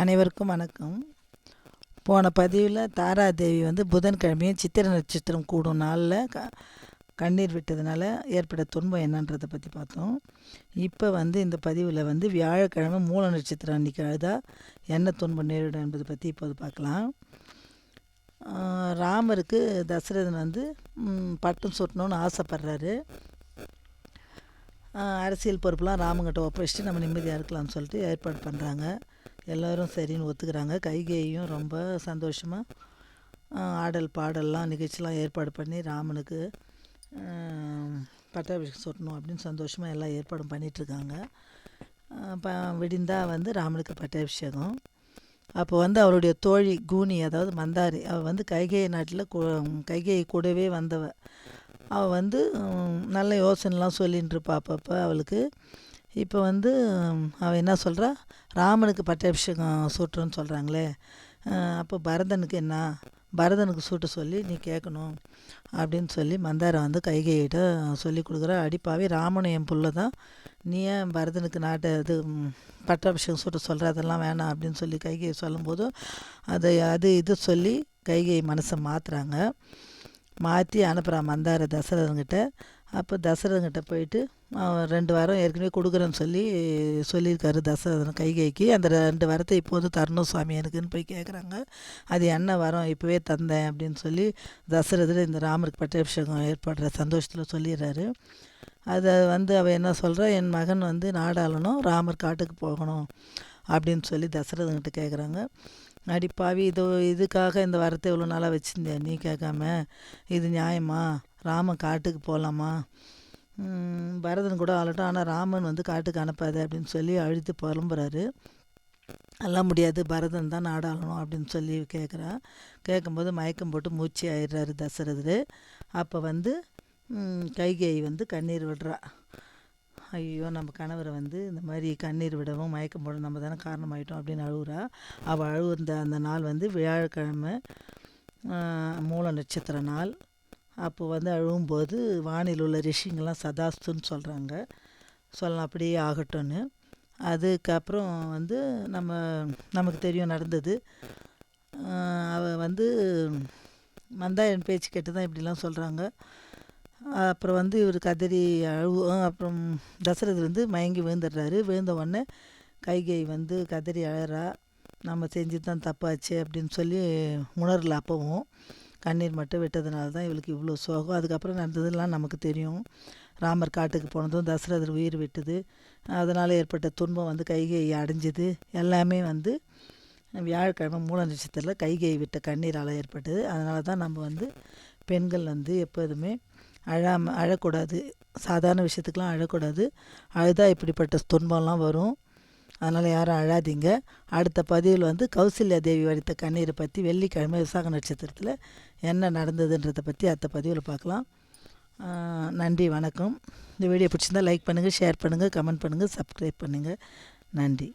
அனைவருக்கும் வணக்கம். போன பதிவில் தாராதேவி வந்து புதன்கிழமையும் சித்திர நட்சத்திரம் கூடும் நாளில் க கண்ணீர் விட்டதுனால ஏற்பட்ட துன்பம் என்னன்றதை பற்றி பார்த்தோம். இப்போ வந்து இந்த பதிவில் வந்து வியாழக்கிழமை மூல நட்சத்திரம் அன்றைக்கி அழுதா என்ன துன்பம் நேரிடும் என்பதை பற்றி இப்போது பார்க்கலாம். ராமருக்கு தசரதன் வந்து பட்டம் சுட்டணும்னு ஆசைப்பட்றாரு. அரசியல் பொறுப்புலாம் ராமங்கிட்ட ஒப்படைச்சிட்டு நம்ம நிம்மதியாக இருக்கலாம்னு சொல்லிட்டு ஏற்பாடு பண்ணுறாங்க எல்லோரும் சரின்னு ஒத்துக்கிறாங்க. கைகேயும் ரொம்ப சந்தோஷமாக ஆடல் பாடல்லாம் நிகழ்ச்சிலாம் ஏற்பாடு பண்ணி ராமனுக்கு பட்டாபிஷேகம் சுட்டணும் அப்படின்னு சந்தோஷமாக எல்லாம் ஏற்பாடும் பண்ணிகிட்ருக்காங்க இப்போ விடிந்தா வந்து ராமனுக்கு பட்டாபிஷேகம். அப்போ வந்து அவருடைய தோழி கூனி அதாவது மந்தாரி அவள் வந்து கைகை நாட்டில் கைகை கூடவே வந்தவ. அவள் வந்து நல்ல யோசனைலாம் சொல்லின்னு இருப்பா அப்பப்போ அவளுக்கு. இப்போ வந்து அவள் என்ன சொல்கிறா ராமனுக்கு பட்டாபிஷேகம் சூட்டுறோன்னு சொல்கிறாங்களே அப்போ பரதனுக்கு என்ன? பரதனுக்கு சூட்ட சொல்லி நீ கேட்கணும் அப்படின்னு சொல்லி மந்தாரம் வந்து கைகையிட்ட சொல்லி கொடுக்குறா. அடிப்பாவே ராமனும் என் புள்ள தான். நீ ஏன் பரதனுக்கு நாட்டை இது பட்டாபிஷேகம் சூட்ட சொல்கிற அதெல்லாம் வேணாம் அப்படின்னு சொல்லி கைகையை சொல்லும்போது அதை அது இது சொல்லி கைகை மனசை மாற்றுறாங்க மாற்றி அனுப்புகிறா மந்தார தசரதன்கிட்ட. அப்போ தசரதன்கிட்ட போயிட்டு ரெண்டு வாரம் ஏற்கனவே கொடுக்குறேன்னு சொல்லி சொல்லியிருக்காரு தசரதன் கைகைக்கு. அந்த ரெண்டு வாரத்தை இப்போது தரணும் சுவாமி எனக்குன்னு போய் கேட்குறாங்க அது என்ன வாரம்? இப்போவே தந்தேன் அப்படின்னு சொல்லி தசரதர் இந்த ராமருக்கு பட்டாபிஷேகம் ஏற்படுற சந்தோஷத்தில் சொல்லிடுறாரு. அதை வந்து அவள் என்ன சொல்கிறா என் மகன் வந்து நாடாளணும் ராமர் காட்டுக்கு போகணும் அப்படின்னு சொல்லி தசரதன்கிட்ட கேட்குறாங்க அடிப்பாவி இது இதுக்காக இந்த வரத்தை இவ்வளோ நாளாக வச்சுருந்தேன் நீ கேட்காம இது நியாயமா? ராமன் காட்டுக்கு போகலாமா பரதன் கூட ஆளட்டும். ஆனால் ராமன் வந்து காட்டுக்கு அனுப்பாத அப்படின்னு சொல்லி அழுத்து புலம்புறாரு. எல்லாம் முடியாது பரதன் தான் நாடாளணும் அப்படின்னு சொல்லி கேட்குறா கேட்கும்போது மயக்கம் போட்டு மூச்சு ஆயிடுறாரு தசரதர். அப்போ வந்து கைகை கைகேயி வந்து கண்ணீர் விடுறா. ஐயோ நம்ம கணவரை வந்து இந்த மாதிரி கண்ணீர் விடவும் மயக்கம் போட நம்ம தானே காரணமாயிட்டோம் அப்படின்னு அழுகுறா அவள் அழுகுந்த அந்த நாள் வந்து வியாழக்கிழமை மூல நட்சத்திர நாள். அப்போ வந்து அழுகும்போது வானில் உள்ள ரிஷிங்கெல்லாம் சதாஸ்துன்னு சொல்கிறாங்க சொல்லலாம் அப்படியே ஆகட்டும்னு. அதுக்கப்புறம் வந்து நம்ம நமக்கு தெரியும் நடந்தது. ஆஹ், அவ வந்து மந்தாயன் பேச்சு கேட்டு தான் இப்படிலாம் சொல்கிறாங்க அப்புறம் வந்து இவர் கதறி அழுவு அப்புறம் தசரதர் வந்து மயங்கி விழுந்துடுறாரு. விழுந்த உடனே கைகை வந்து கதறி அழறா நம்ம செஞ்சு தான் தப்பாச்சு அப்படின்னு சொல்லி உணரல அப்போவும். கண்ணீர் மட்டும் விட்டதுனால தான் இவளுக்கு இவ்வளோ சோகம். அதுக்கப்புறம் நடந்ததெல்லாம் நமக்கு தெரியும். ராமர் காட்டுக்கு போனதும் தசரதர் உயிர் விட்டது. அதனால் ஏற்பட்ட துன்பம் வந்து கைகையை அடைஞ்சது. எல்லாமே வந்து வியாழக்கிழமை மூல நட்சத்திரத்தில் கைகை விட்ட கண்ணீரால் ஏற்பட்டது. அதனால தான் நம்ம வந்து பெண்கள் வந்து எப்போதுமே அழாம அழக்கூடாது. சாதாரண விஷயத்துக்கெலாம் அழக்கூடாது. அழுதா இப்படிப்பட்ட துன்பம்லாம் வரும். அதனால் யாரும் அழாதீங்க. அடுத்த பதிவில் வந்து கௌசல்யா தேவி வடித்த கண்ணீரை பற்றி வெள்ளிக்கிழமை விசாக நட்சத்திரத்தில் என்ன நடந்ததுன்றதை பற்றி அடுத்த பதிவில் பார்க்கலாம். நன்றி வணக்கம். இந்த வீடியோ பிடிச்சிருந்தா லைக் பண்ணுங்கள் ஷேர் பண்ணுங்கள் கமெண்ட் பண்ணுங்கள் சப்ஸ்கிரைப் பண்ணுங்கள் நன்றி.